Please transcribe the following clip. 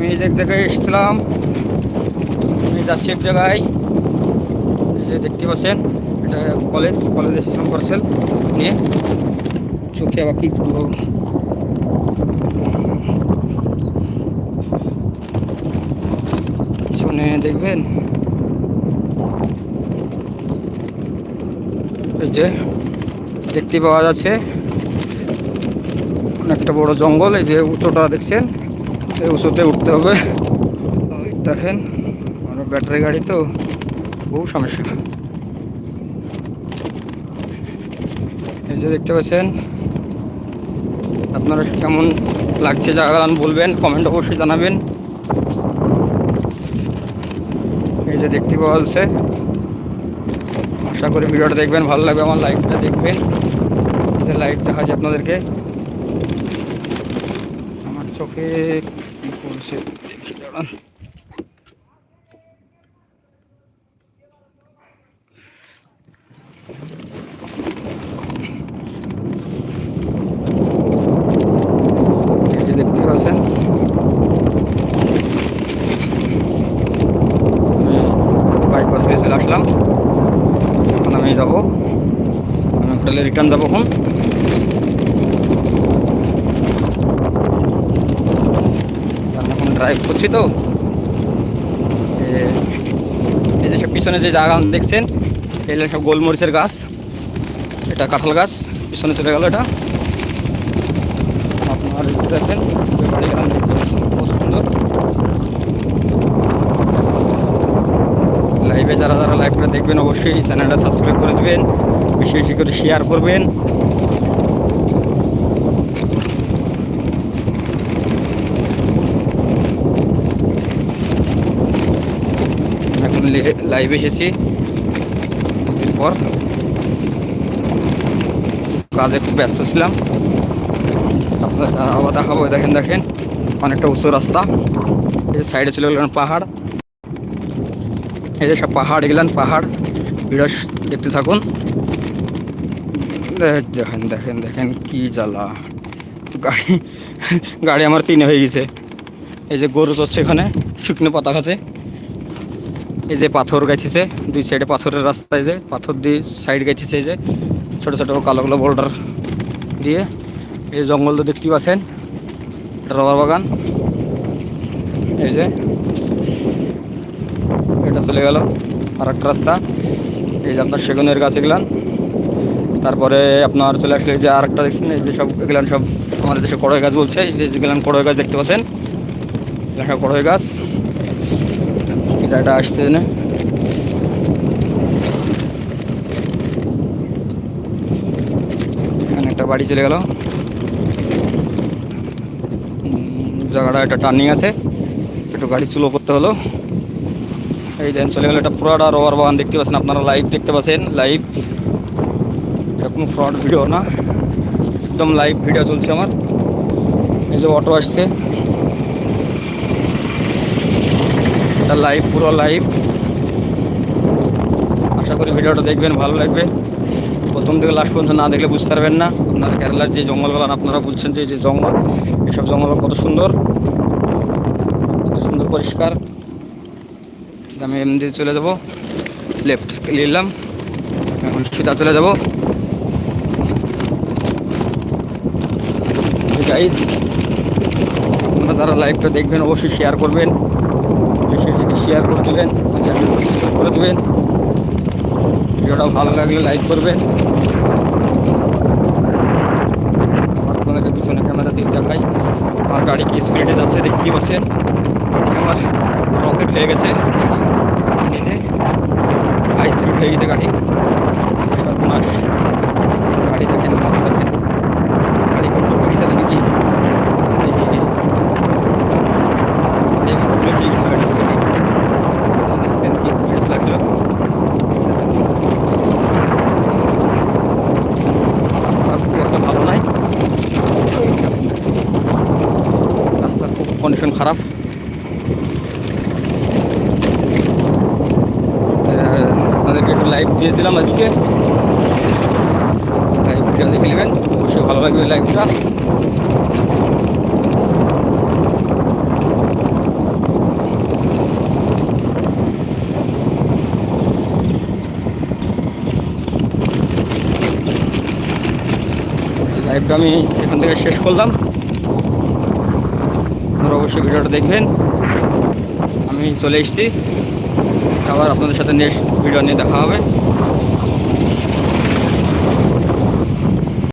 আমি এক জায়গায় এসেছিলাম। আমি যাচ্ছি এক জায়গায়। এই যে দেখতে পাচ্ছেন, এটা কলেজ কলেজ এসেছিলাম পার্সেল নিয়ে। চোখে আবার কি করব পিছনে দেখবেন? এই যে দেখতে পাওয়া যাচ্ছে। একটা বড় জঙ্গল, এই যে উঁচুটা দেখছেন? এই উঁচুতে উঠতে হবে। দেখেন আমার ব্যাটারি গাড়ি তো, খুব সমস্যা। এই যে দেখতে পাচ্ছেন, আপনারা কেমন লাগছে জায়গাগান বলবেন কমেন্ট অবশ্যই জানাবেন। এই যে দেখতে পাওয়া যাচ্ছে। আশা করি ভিডিওটা দেখবেন, ভালো লাগবে আমার লাইভটা দেখবেন। লাইভ দেখা আপনাদেরকে। আমার চোখে পড়ছে দেখি দাঁড়ান দেখতে পাচ্ছেন। বাইপাস হয়ে চলে আসলাম। এখন আমি যাব। আমি হোটেলে রিটার্ন যাব এখন আমি এখন ড্রাইভ করছি তো। এই যে সব পিছনে যে জায়গা দেখছেন এগুলো সব গোলমরিচের গাছ, এটা কাঁঠাল গাছ, পিছনে চলে গেল এটা। আপনার কত সুন্দর। লাইভে যারা যারা লাইভটা দেখবেন, অবশ্যই চ্যানেলটা সাবস্ক্রাইব করে দেবেন, বেশি বেশি করে শেয়ার করবেন। লাইভে এসেছি। দুদিন পর কাজে খুব ব্যস্ত ছিলাম। আপনাদের আবার দেখাবো, দেখেন দেখেন, অনেকটা উঁচু রাস্তা। এই সাইডে চলে গেলেন পাহাড়। এই যে সব পাহাড় এগুলান পাহাড়। ভিডিও দেখতে থাকুন। দেখ- দেখেন দেখেন দেখেন কি জ্বালা। গাড়ি গাড়ি আমার তিনে হয়ে গেছে। এই যে গরু চড়ছে এখানে, শুকনো পাতা খাচ্ছে এই যে পাথর গাইতেছে দুই সাইডে পাথরের রাস্তায় যে, পাথর দিয়ে সাইড গাইতেছে এই যে, ছোটো ছোটো কালো কালো বোল্ডার দিয়ে। এই জঙ্গল তো দেখতে পাচ্ছেন রবার বাগান। এই যে, এটা চলে গেল আর একটা রাস্তা। এই যে আপনার সেগুনের গাছ এগুলান। তারপরে আপনার চলে আসলে যে আর একটা দেখছেন, এই যে সব এগুলান সব আমাদের দেশে কড়ই গাছ বলছে, এই যে যেগুলান কড়ই গাছ দেখতে পাচ্ছেন সব কড়ই গাছ। এটা আসছে না একটা বাড়ি চলে গেল। জায়গাটা একটা টার্নিং আছে। একটু গাড়ি স্লো করতে হলো। এই দেন চলে গেল এটা পুরাটা রবার বাগান, দেখতে পাচ্ছেন আপনারা লাইভ দেখতে পাচ্ছেন লাইভ এটা কোনো ফ্রড ভিডিও না। একদম লাইভ ভিডিও চলছে আমার। এই যে অটো আসছে। এটা লাইভ পুরো লাইভ আশা করি ভিডিওটা দেখবেন, ভালো লাগবে। প্রথম থেকে লাস্ট পর্যন্ত না দেখলে বুঝতে পারবেন না। আপনার কেরালার যে জঙ্গলগুলো, আপনারা বলছেন যে যে জঙ্গল, এসব জঙ্গল কত সুন্দর। কত সুন্দর পরিষ্কার। আমি এমনি চলে যাব। লেফট নিলাম। এখন সিধা চলে যাব। গাইস আপনারা যারা লাইভটা দেখবেন, অবশ্যই শেয়ার করবেন। শেয়ার করে দেবেন চ্যানেল সাবস্ক্রাইব করে দেবেন। ভিডিওটা ভালো লাগলে লাইক করবেন। আমার আপনাদের পিছনে ক্যামেরা দিয়ে দেখাই। আমার গাড়ি কি স্পিডে যাচ্ছে দেখতেই পাচ্ছেন? গাড়ি আমার রকেট হয়ে গেছে। নিজে হাই স্পিড হয়ে গেছে গাড়ি। সর্বনাশ। কন্ডিশন খারাপ আপনাদেরকে একটু লাইভ দিয়ে দিলাম আজকে লাইভটা দেখে নেবেন অবশ্যই ভালো লাগবে লাইভটা লাইভটা আমি এখান থেকে শেষ করলাম আপনারা অবশ্যই ভিডিওটা দেখবেন। আমি চলে এসেছি। আবার আপনাদের সাথে নেক্সট ভিডিও নিয়ে দেখা হবে।